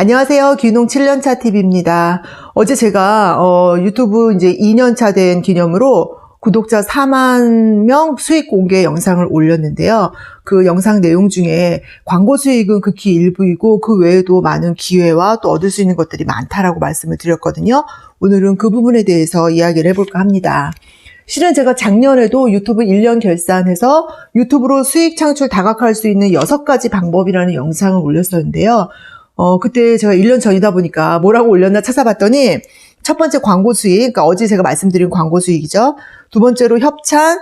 안녕하세요. 귀농 7년차 TV입니다. 어제 제가 어, 유튜브 이제 2년차 된 기념으로 구독자 4만 명 수익 공개 영상을 올렸는데요. 그 영상 내용 중에 광고 수익은 극히 일부이고 그 외에도 많은 기회와 또 얻을 수 있는 것들이 많다라고 말씀을 드렸거든요. 오늘은 그 부분에 대해서 이야기를 해볼까 합니다. 실은 제가 작년에도 유튜브 1년 결산해서 유튜브로 수익 창출 다각할 수 있는 6가지 방법이라는 영상을 올렸었는데요. 어, 그때 제가 1년 전이다 보니까 뭐라고 올렸나 찾아봤더니 첫 번째 광고 수익, 그러니까 어제 제가 말씀드린 광고 수익이죠. 두 번째로 협찬,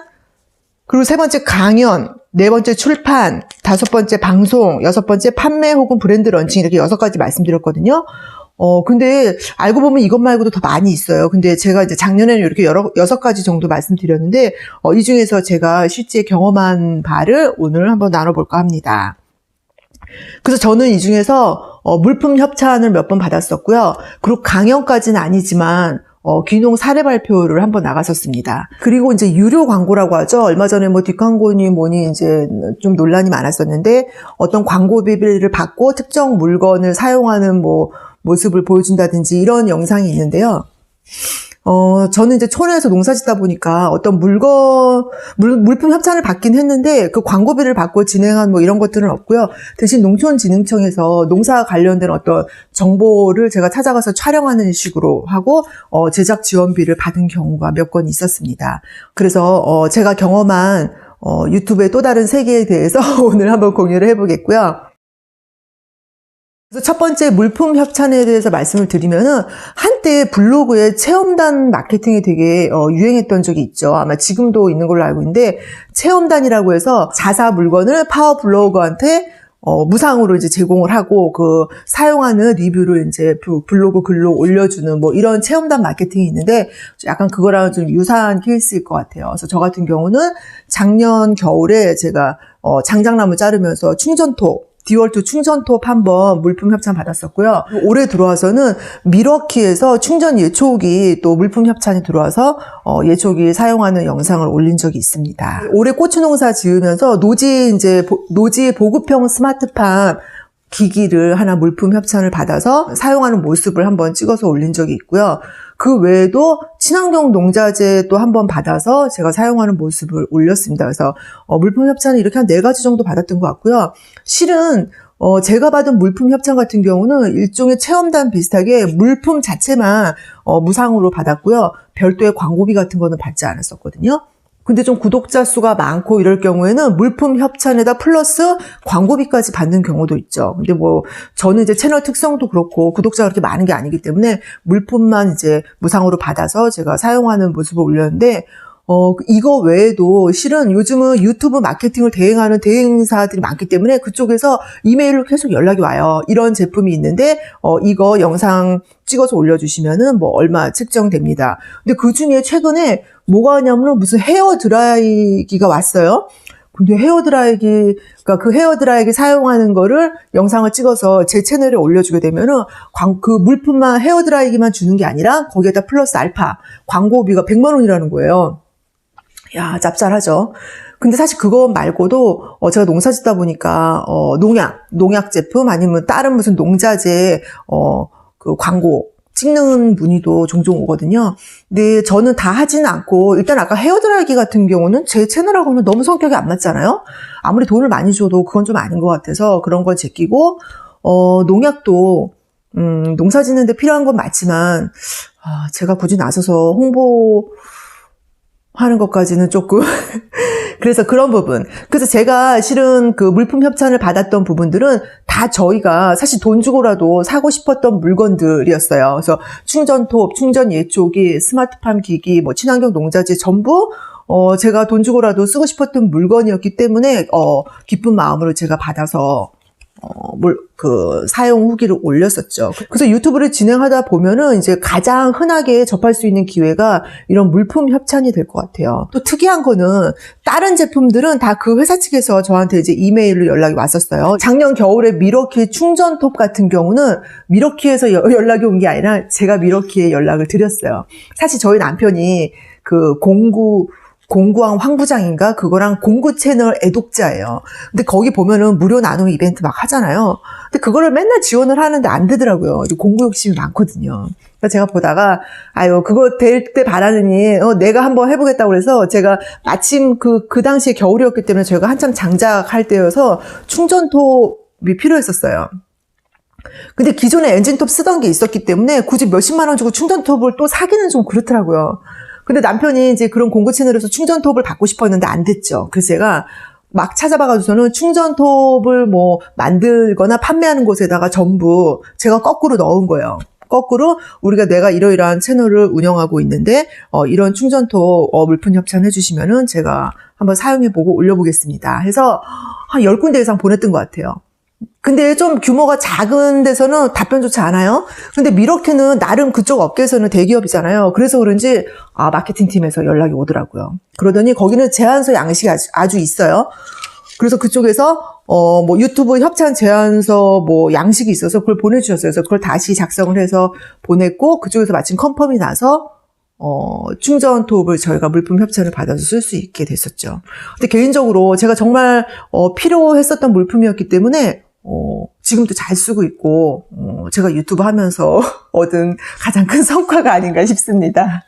그리고 세 번째 강연, 네 번째 출판, 다섯 번째 방송, 여섯 번째 판매 혹은 브랜드 런칭 이렇게 여섯 가지 말씀드렸거든요. 어, 근데 알고 보면 이것 말고도 더 많이 있어요. 근데 제가 이제 작년에는 이렇게 여러, 여섯 가지 정도 말씀드렸는데, 어, 이 중에서 제가 실제 경험한 바를 오늘 한번 나눠볼까 합니다. 그래서 저는 이 중에서 어, 물품 협찬을 몇 번 받았었고요. 그리고 강연까지는 아니지만 어, 귀농 사례 발표를 한번 나갔었습니다. 그리고 이제 유료 광고라고 하죠. 얼마 전에 뭐 뒷광고니 뭐니 이제 좀 논란이 많았었는데 어떤 광고비를 받고 특정 물건을 사용하는 뭐 모습을 보여준다든지 이런 영상이 있는데요. 어, 저는 이제 촌에서 농사 짓다 보니까 어떤 물건, 물, 물품 협찬을 받긴 했는데 그 광고비를 받고 진행한 뭐 이런 것들은 없고요. 대신 농촌진흥청에서 농사 관련된 어떤 정보를 제가 찾아가서 촬영하는 식으로 하고, 어, 제작 지원비를 받은 경우가 몇 건 있었습니다. 그래서, 어, 제가 경험한 어, 유튜브의 또 다른 세계에 대해서 오늘 한번 공유를 해보겠고요. 그래서 첫 번째 물품 협찬에 대해서 말씀을 드리면은 한때 블로그에 체험단 마케팅이 되게 어, 유행했던 적이 있죠. 아마 지금도 있는 걸로 알고 있는데 체험단이라고 해서 자사 물건을 파워 블로거한테 어, 무상으로 이제 제공을 하고 그 사용하는 리뷰를 이제 그 블로그 글로 올려주는 뭐 이런 체험단 마케팅이 있는데 약간 그거랑 좀 유사한 케이스일 것 같아요. 그래서 저 같은 경우는 작년 겨울에 제가 어, 장작나무 자르면서 충전토 디월트 충전톱 한번 물품 협찬 받았었고요. 올해 들어와서는 미러키에서 충전 예초기 또 물품 협찬이 들어와서 어, 예초기 사용하는 영상을 올린 적이 있습니다. 올해 고추 농사 지으면서 노지 이제 보- 노지 보급형 스마트팜 기기를 하나 물품 협찬을 받아서 사용하는 모습을 한번 찍어서 올린 적이 있고요. 그 외에도 친환경 농자재 또 한번 받아서 제가 사용하는 모습을 올렸습니다. 그래서 어, 물품 협찬을 이렇게 한 네 가지 정도 받았던 것 같고요. 실은 어, 제가 받은 물품 협찬 같은 경우는 일종의 체험단 비슷하게 물품 자체만 어, 무상으로 받았고요. 별도의 광고비 같은 거는 받지 않았었거든요. 근데 좀 구독자 수가 많고 이럴 경우에는 물품 협찬에다 플러스 광고비까지 받는 경우도 있죠. 근데 뭐 저는 이제 채널 특성도 그렇고 구독자가 그렇게 많은 게 아니기 때문에 물품만 이제 무상으로 받아서 제가 사용하는 모습을 올렸는데 어, 이거 외에도 실은 요즘은 유튜브 마케팅을 대행하는 대행사들이 많기 때문에 그쪽에서 이메일로 계속 연락이 와요. 이런 제품이 있는데, 어, 이거 영상 찍어서 올려주시면은 뭐 얼마 책정됩니다. 근데 그 중에 최근에 뭐가 왔냐면은 무슨 헤어 드라이기가 왔어요. 근데 헤어 드라이기, 그러니까 그 헤어 드라이기 사용하는 거를 영상을 찍어서 제 채널에 올려주게 되면은 광, 그 물품만 헤어 드라이기만 주는 게 아니라 거기에다 플러스 알파 광고비가 100만 원이라는 거예요. 야, 짭짤하죠. 근데 사실 그거 말고도 어, 제가 농사 짓다 보니까 어, 농약, 농약 제품 아니면 다른 무슨 농자재 어, 그 광고 찍는 문의도 종종 오거든요. 근데 저는 다 하지는 않고 일단 아까 헤어드라이기 같은 경우는 제 채널하고는 너무 성격이 안 맞잖아요. 아무리 돈을 많이 줘도 그건 좀 아닌 것 같아서 그런 걸 제끼고 어, 농약도 음, 농사 짓는데 필요한 건 맞지만 아, 제가 굳이 나서서 홍보 하는 것까지는 조금 그래서 그런 부분. 그래서 제가 실은 그 물품 협찬을 받았던 부분들은 다 저희가 사실 돈 주고라도 사고 싶었던 물건들이었어요. 그래서 충전톱, 충전 예초기, 스마트팜 기기, 뭐 친환경 농자재 전부 어 제가 돈 주고라도 쓰고 싶었던 물건이었기 때문에 어 기쁜 마음으로 제가 받아서 어, 뭘, 그, 사용 후기를 올렸었죠. 그래서 유튜브를 진행하다 보면은 이제 가장 흔하게 접할 수 있는 기회가 이런 물품 협찬이 될 것 같아요. 또 특이한 거는 다른 제품들은 다 그 회사 측에서 저한테 이제 이메일로 연락이 왔었어요. 작년 겨울에 미러키 충전톱 같은 경우는 미러키에서 여- 연락이 온 게 아니라 제가 미러키에 연락을 드렸어요. 사실 저희 남편이 그 공구 공구왕 황부장인가 그거랑 공구 채널 애독자예요. 근데 거기 보면은 무료 나눔 이벤트 막 하잖아요. 근데 그거를 맨날 지원을 하는데 안 되더라고요. 공구 욕심이 많거든요. 그래서 제가 보다가 아유 그거 될 때 바라느니 어, 내가 한번 해보겠다고 그래서 제가 마침 그그 당시에 겨울이었기 때문에 저희가 한참 장작할 때여서 충전톱이 필요했었어요. 근데 기존에 엔진톱 쓰던 게 있었기 때문에 굳이 몇십만 원 주고 충전톱을 또 사기는 좀 그렇더라고요. 근데 남편이 이제 그런 공구 채널에서 충전톱을 받고 싶었는데 안 됐죠. 그래서 제가 막 찾아봐가지고서는 충전톱을 뭐 만들거나 판매하는 곳에다가 전부 제가 거꾸로 넣은 거예요. 거꾸로 우리가 내가 이러이러한 채널을 운영하고 있는데 어, 이런 충전톱 어, 물품 협찬해 주시면은 제가 한번 사용해보고 올려보겠습니다. 해서 한 10군데 이상 보냈던 것 같아요. 근데 좀 규모가 작은 데서는 답변조차 않아요. 근데 미러키는 나름 그쪽 업계에서는 대기업이잖아요. 그래서 그런지 아 마케팅 팀에서 연락이 오더라고요. 그러더니 거기는 제안서 양식이 아주, 아주 있어요. 그래서 그쪽에서 어 뭐 유튜브 협찬 제안서 뭐 양식이 있어서 그걸 보내주셨어요. 그래서 그걸 다시 작성을 해서 보냈고 그쪽에서 마침 컨펌이 나서 어, 충전 톱을 저희가 물품 협찬을 받아서 쓸 수 있게 됐었죠. 근데 개인적으로 제가 정말 어, 필요했었던 물품이었기 때문에 어, 지금도 잘 쓰고 있고 어, 제가 유튜브 하면서 얻은 가장 큰 성과가 아닌가 싶습니다.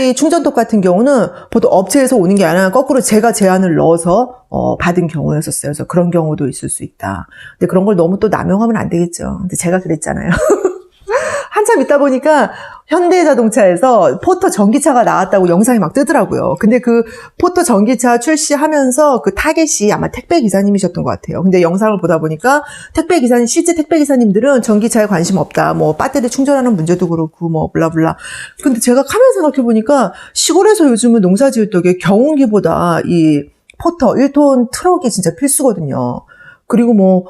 이 충전톱 같은 경우는 보통 업체에서 오는 게 아니라 거꾸로 제가 제안을 넣어서 어, 받은 경우였었어요. 그래서 그런 경우도 있을 수 있다. 근데 그런 걸 너무 또 남용하면 안 되겠죠. 근데 제가 그랬잖아요. 한참 있다 보니까 현대자동차에서 포터 전기차가 나왔다고 영상이 막 뜨더라고요. 근데 그 포터 전기차 출시하면서 그 타겟이 아마 택배 기사님이셨던 것 같아요. 근데 영상을 보다 보니까 택배 기사님, 실제 택배 기사님들은 전기차에 관심 없다. 뭐 배터리 충전하는 문제도 그렇고 뭐 블라블라. 근데 제가 가면 생각해 보니까 시골에서 요즘은 농사 지을 적에 경운기보다 이 포터 1톤 트럭이 진짜 필수거든요. 그리고 뭐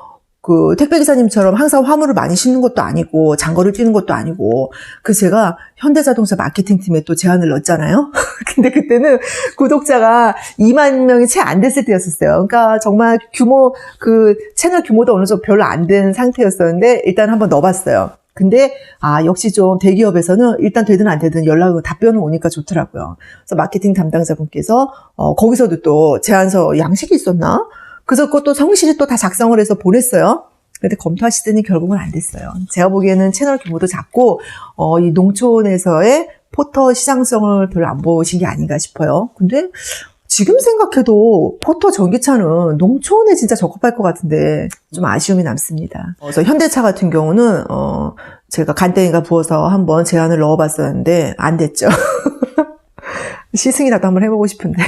그 택배 기사님처럼 항상 화물을 많이 싣는 것도 아니고 장거리를 뛰는 것도 아니고 그 제가 현대자동차 마케팅 팀에 또 제안을 넣었잖아요. 근데 그때는 구독자가 2만 명이 채 안 됐을 때였었어요. 그러니까 정말 규모 그 채널 규모도 어느 정도 별로 안 된 상태였었는데 일단 한번 넣어봤어요. 근데 아 역시 좀 대기업에서는 일단 되든 안 되든 연락 답변은 오니까 좋더라고요. 그래서 마케팅 담당자분께서 어, 거기서도 또 제안서 양식이 있었나? 그래서 그것도 성실히 또 다 작성을 해서 보냈어요. 근데 검토하시더니 결국은 안 됐어요. 제가 보기에는 채널 규모도 작고 어, 이 농촌에서의 포터 시장성을 별로 안 보신 게 아닌가 싶어요. 근데 지금 생각해도 포터 전기차는 농촌에 진짜 적합할 것 같은데 좀 아쉬움이 남습니다. 그래서 현대차 같은 경우는 어, 제가 간땡이가 부어서 한번 제안을 넣어봤었는데 안 됐죠. 시승이라도 한번 해보고 싶은데.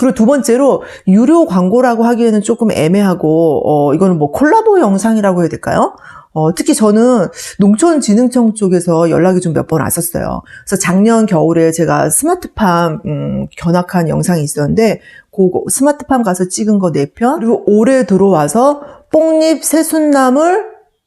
그리고 두 번째로 유료 광고라고 하기에는 조금 애매하고 어 이거는 뭐 콜라보 영상이라고 해야 될까요? 어 특히 저는 농촌진흥청 쪽에서 연락이 좀 몇 번 왔었어요. 그래서 작년 겨울에 제가 스마트팜 음, 견학한 영상이 있었는데 그 스마트팜 가서 찍은 거 4편 그리고 올해 들어와서 뽕잎 새순나물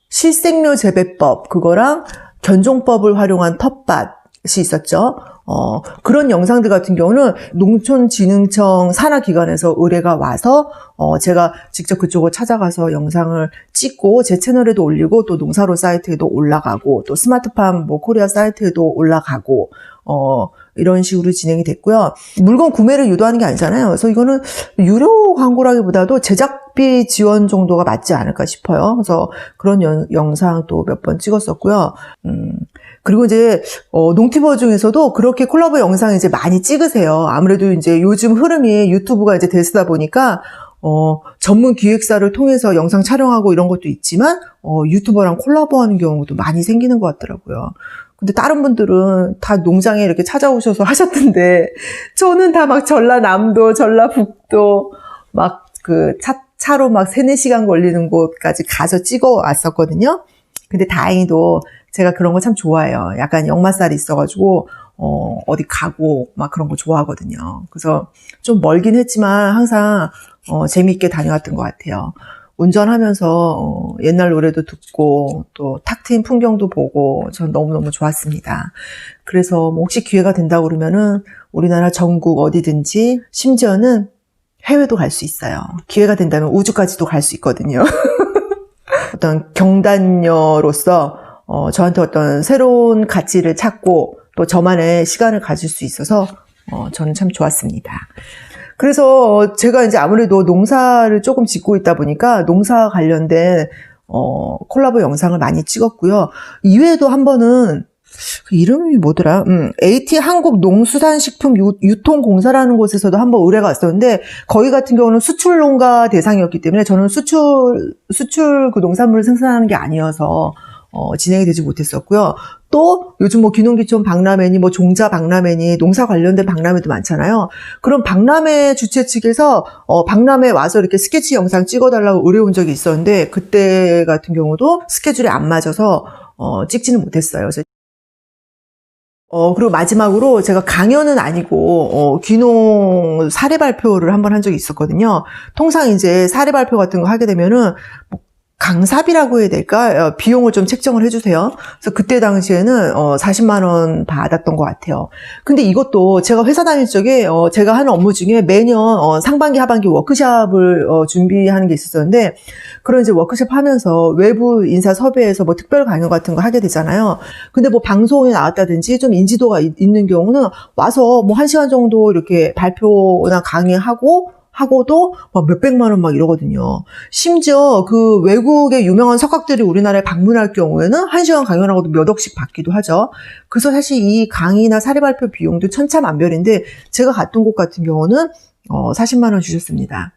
실생료 재배법 그거랑 견종법을 활용한 텃밭이 있었죠. 어, 그런 영상들 같은 경우는 농촌진흥청 산하기관에서 의뢰가 와서 어, 제가 직접 그쪽을 찾아가서 영상을 찍고 제 채널에도 올리고 또 농사로 사이트에도 올라가고 또 스마트팜 뭐 코리아 사이트에도 올라가고 어, 이런 식으로 진행이 됐고요. 물건 구매를 유도하는 게 아니잖아요. 그래서 이거는 유료 광고라기보다도 제작 비 지원 정도가 맞지 않을까 싶어요. 그래서 그런 연- 영상 또 몇 번 찍었었고요. 음, 그리고 이제 어, 농티버 중에서도 그렇게 콜라보 영상 이제 많이 찍으세요. 아무래도 이제 요즘 흐름이 유튜브가 이제 대세다 보니까 어, 전문 기획사를 통해서 영상 촬영하고 이런 것도 있지만 어, 유튜버랑 콜라보하는 경우도 많이 생기는 것 같더라고요. 근데 다른 분들은 다 농장에 이렇게 찾아오셔서 하셨던데 저는 다 막 전라남도, 전라북도 막 그 차, 차로 막 3, 4시간 걸리는 곳까지 가서 찍어 왔었거든요. 근데 다행히도 제가 그런 거 참 좋아해요. 약간 역마살이 있어가지고, 어, 어디 가고 막 그런 거 좋아하거든요. 그래서 좀 멀긴 했지만 항상, 어, 재미있게 다녀왔던 것 같아요. 운전하면서 어, 옛날 노래도 듣고 또 탁 트인 풍경도 보고 전 너무너무 좋았습니다. 그래서 뭐 혹시 기회가 된다고 그러면은 우리나라 전국 어디든지 심지어는 해외도 갈 수 있어요. 기회가 된다면 우주까지도 갈 수 있거든요. 어떤 경단녀로서 어, 저한테 어떤 새로운 가치를 찾고 또 저만의 시간을 가질 수 있어서 어, 저는 참 좋았습니다. 그래서 제가 이제 아무래도 농사를 조금 짓고 있다 보니까 농사 관련된 어, 콜라보 영상을 많이 찍었고요. 이외에도 한 번은 그 이름이 뭐더라? 음, AT 한국 농수산식품 유, 유통공사라는 곳에서도 한번 의뢰가 왔었는데 거기 같은 경우는 수출 농가 대상이었기 때문에 저는 수출 수출 그 농산물을 생산하는 게 아니어서 어, 진행이 되지 못했었고요. 또 요즘 뭐 귀농귀촌 박람회니 뭐 종자 박람회니 농사 관련된 박람회도 많잖아요. 그런 박람회 주최 측에서 어, 박람회 와서 이렇게 스케치 영상 찍어달라고 의뢰온 적이 있었는데 그때 같은 경우도 스케줄이 안 맞아서 어, 찍지는 못했어요. 그래서 어, 그리고 마지막으로 제가 강연은 아니고, 어, 귀농 사례 발표를 한 번 한 적이 있었거든요. 통상 이제 사례 발표 같은 거 하게 되면은, 뭐 강사비라고 해야 될까? 어, 비용을 좀 책정을 해주세요. 그래서 그때 당시에는 어, 40만 원 받았던 것 같아요. 근데 이것도 제가 회사 다닐 적에 어, 제가 하는 업무 중에 매년 어, 상반기 하반기 워크샵을 어, 준비하는 게 있었는데 그런 이제 워크샵 하면서 외부 인사 섭외해서 뭐 특별 강연 같은 거 하게 되잖아요. 근데 뭐 방송에 나왔다든지 좀 인지도가 있- 있는 경우는 와서 뭐 한 시간 정도 이렇게 발표나 강의하고 하고도 막 몇백만 원 막 이러거든요. 심지어 그 외국의 유명한 석학들이 우리나라에 방문할 경우에는 한 시간 강연하고도 몇 억씩 받기도 하죠. 그래서 사실 이 강의나 사례 발표 비용도 천차만별인데 제가 갔던 곳 같은 경우는 어, 40만 원 주셨습니다.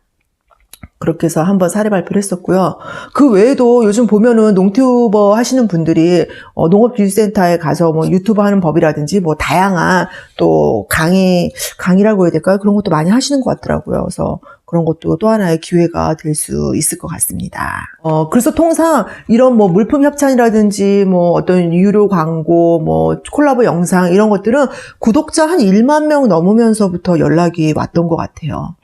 그렇게 해서 한번 사례 발표를 했었고요. 그 외에도 요즘 보면은 농튜버 하시는 분들이 어, 농업기술센터에 가서 뭐 유튜브 하는 법이라든지 뭐 다양한 또 강의, 강의라고 해야 될까요? 그런 것도 많이 하시는 것 같더라고요. 그래서 그런 것도 또 하나의 기회가 될 수 있을 것 같습니다. 어, 그래서 통상 이런 뭐 물품 협찬이라든지 뭐 어떤 유료 광고, 뭐 콜라보 영상 이런 것들은 구독자 한 1만 명 넘으면서부터 연락이 왔던 것 같아요.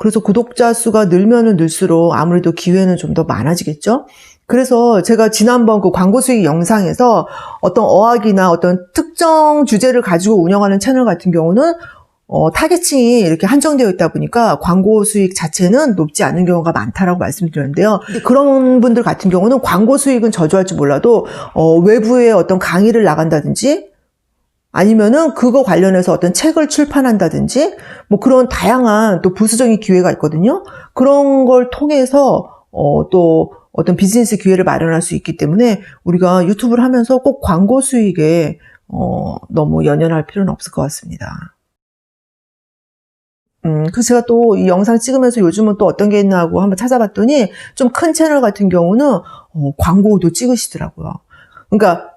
그래서 구독자 수가 늘면은 늘수록 아무래도 기회는 좀 더 많아지겠죠? 그래서 제가 지난번 그 광고 수익 영상에서 어떤 어학이나 어떤 특정 주제를 가지고 운영하는 채널 같은 경우는 어, 타겟층이 이렇게 한정되어 있다 보니까 광고 수익 자체는 높지 않은 경우가 많다라고 말씀드렸는데요. 근데 그런 분들 같은 경우는 광고 수익은 저조할지 몰라도 어, 외부에 어떤 강의를 나간다든지 아니면은 그거 관련해서 어떤 책을 출판한다든지 뭐 그런 다양한 또 부수적인 기회가 있거든요. 그런 걸 통해서 어, 또 어떤 비즈니스 기회를 마련할 수 있기 때문에 우리가 유튜브를 하면서 꼭 광고 수익에 어, 너무 연연할 필요는 없을 것 같습니다. 음, 그 제가 또 이 영상 찍으면서 요즘은 또 어떤 게 있나 하고 한번 찾아봤더니 좀 큰 채널 같은 경우는 어, 광고도 찍으시더라고요. 그러니까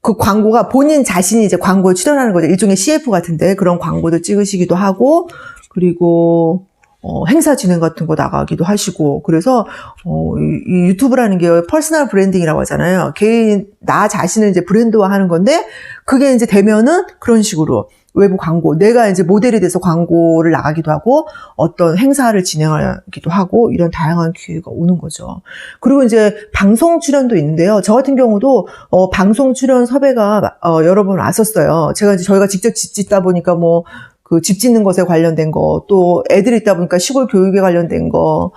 그 광고가 본인 자신이 이제 광고에 출연하는 거죠. 일종의 CF 같은데 그런 광고도 찍으시기도 하고 그리고 어, 행사 진행 같은 거 나가기도 하시고 그래서 어, 이, 이 유튜브라는 게 퍼스널 브랜딩이라고 하잖아요. 개인 나 자신을 이제 브랜드화하는 건데 그게 이제 되면은 그런 식으로 외부 광고 내가 이제 모델이 돼서 광고를 나가기도 하고 어떤 행사를 진행하기도 하고 이런 다양한 기회가 오는 거죠. 그리고 이제 방송 출연도 있는데요. 저 같은 경우도 어, 방송 출연 섭외가 어, 여러 번 왔었어요. 제가 이제 저희가 직접 집 짓다 보니까 뭐 그 집 짓는 것에 관련된 거, 또 애들이 있다 보니까 시골 교육에 관련된 거,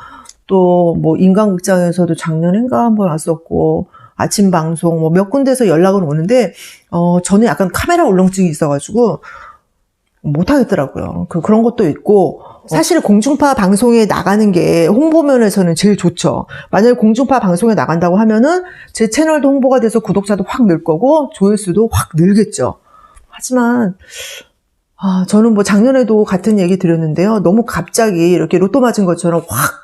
또 뭐 인간극장에서도 작년인가 한번 왔었고 아침 방송 뭐 몇 군데서 연락은 오는데 어 저는 약간 카메라 울렁증이 있어가지고 못 하겠더라고요. 그 그런 것도 있고 사실 공중파 방송에 나가는 게 홍보 면에서는 제일 좋죠. 만약에 공중파 방송에 나간다고 하면은 제 채널도 홍보가 돼서 구독자도 확 늘 거고 조회수도 확 늘겠죠. 하지만 아, 저는 뭐 작년에도 같은 얘기 드렸는데요. 너무 갑자기 이렇게 로또 맞은 것처럼 확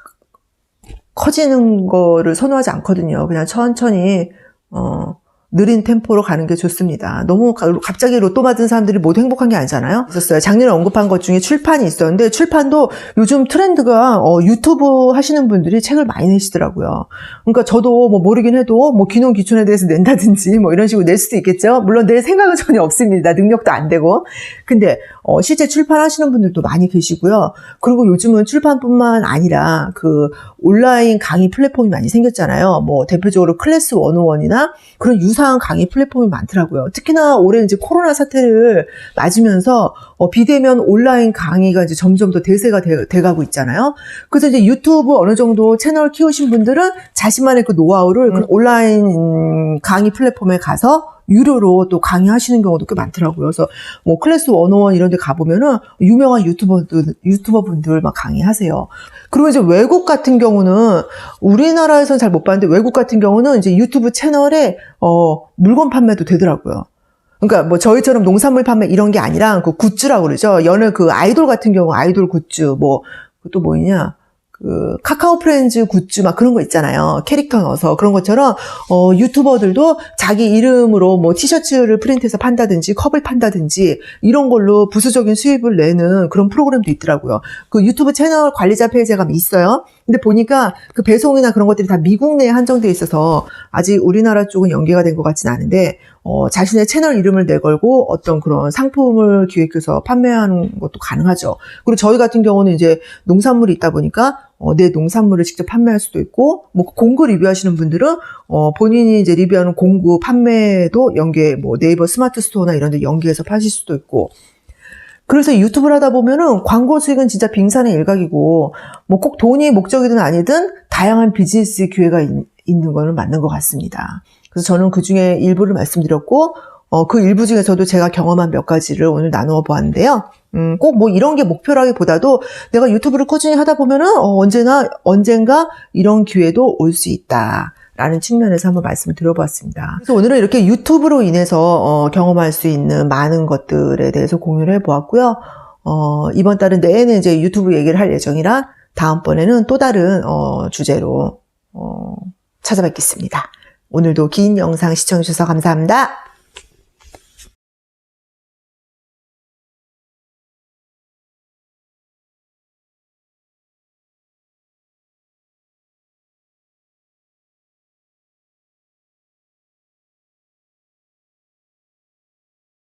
커지는 거를 선호하지 않거든요. 그냥 천천히 어 느린 템포로 가는 게 좋습니다. 너무 가- 갑자기 로또 맞은 사람들이 모두 행복한 게 아니잖아요. 있었어요. 작년에 언급한 것 중에 출판이 있었는데 출판도 요즘 트렌드가 어, 유튜브 하시는 분들이 책을 많이 내시더라고요. 그러니까 저도 뭐 모르긴 해도 뭐 귀농 기촌에 대해서 낸다든지 뭐 이런 식으로 낼 수도 있겠죠. 물론 낼 생각은 전혀 없습니다. 능력도 안 되고. 근데 어, 실제 출판하시는 분들도 많이 계시고요. 그리고 요즘은 출판뿐만 아니라 그 온라인 강의 플랫폼이 많이 생겼잖아요. 뭐 대표적으로 클래스 101이나 그런 유 사한 강의 플랫폼이 많더라고요. 특히나 올해 이제 코로나 사태를 맞으면서 어, 비대면 온라인 강의가 이제 점점 더 대세가 돼, 가고 있잖아요. 그래서 이제 유튜브 어느 정도 채널 키우신 분들은 자신만의 그 노하우를 그 온라인 음, 강의 플랫폼에 가서 유료로 또 강의하시는 경우도 꽤 많더라고요. 그래서 뭐 클래스 101 이런 데 가보면은 유명한 유튜버들, 유튜버분들 막 강의하세요. 그리고 이제 외국 같은 경우는 우리나라에서는 잘 못 봤는데 외국 같은 경우는 이제 유튜브 채널에 어, 물건 판매도 되더라고요. 그러니까 뭐 저희처럼 농산물 판매 이런 게 아니라 그 굿즈라고 그러죠. 여느 그 아이돌 같은 경우 아이돌 굿즈 뭐 또 뭐냐 그 카카오 프렌즈 굿즈 막 그런 거 있잖아요. 캐릭터 넣어서 그런 것처럼 어 유튜버들도 자기 이름으로 뭐 티셔츠를 프린트해서 판다든지 컵을 판다든지 이런 걸로 부수적인 수입을 내는 그런 프로그램도 있더라고요. 그 유튜브 채널 관리자 페이지가 있어요. 근데 보니까 그 배송이나 그런 것들이 다 미국 내에 한정돼 있어서 아직 우리나라 쪽은 연계가 된 것 같진 않은데 어, 자신의 채널 이름을 내걸고 어떤 그런 상품을 기획해서 판매하는 것도 가능하죠. 그리고 저희 같은 경우는 이제 농산물이 있다 보니까 어, 내 농산물을 직접 판매할 수도 있고, 뭐 공구 리뷰하시는 분들은 어, 본인이 이제 리뷰하는 공구 판매도 연계, 뭐 네이버 스마트 스토어나 이런 데 연계해서 파실 수도 있고. 그래서 유튜브를 하다 보면은 광고 수익은 진짜 빙산의 일각이고, 뭐 꼭 돈이 목적이든 아니든 다양한 비즈니스 기회가 있, 있는 거는 맞는 것 같습니다. 그래서 저는 그 중에 일부를 말씀드렸고, 어, 그 일부 중에서도 제가 경험한 몇 가지를 오늘 나누어 보았는데요. 음, 꼭 뭐 이런 게 목표라기보다도 내가 유튜브를 꾸준히 하다 보면은 어, 언제나 언젠가 이런 기회도 올 수 있다. 라는 측면에서 한번 말씀을 드려보았습니다. 그래서 오늘은 이렇게 유튜브로 인해서 어, 경험할 수 있는 많은 것들에 대해서 공유를 해보았고요. 어, 이번 달은 내에는 이제 유튜브 얘기를 할 예정이라 다음번에는 또 다른 어, 주제로 어, 찾아뵙겠습니다. 오늘도 긴 영상 시청해주셔서 감사합니다.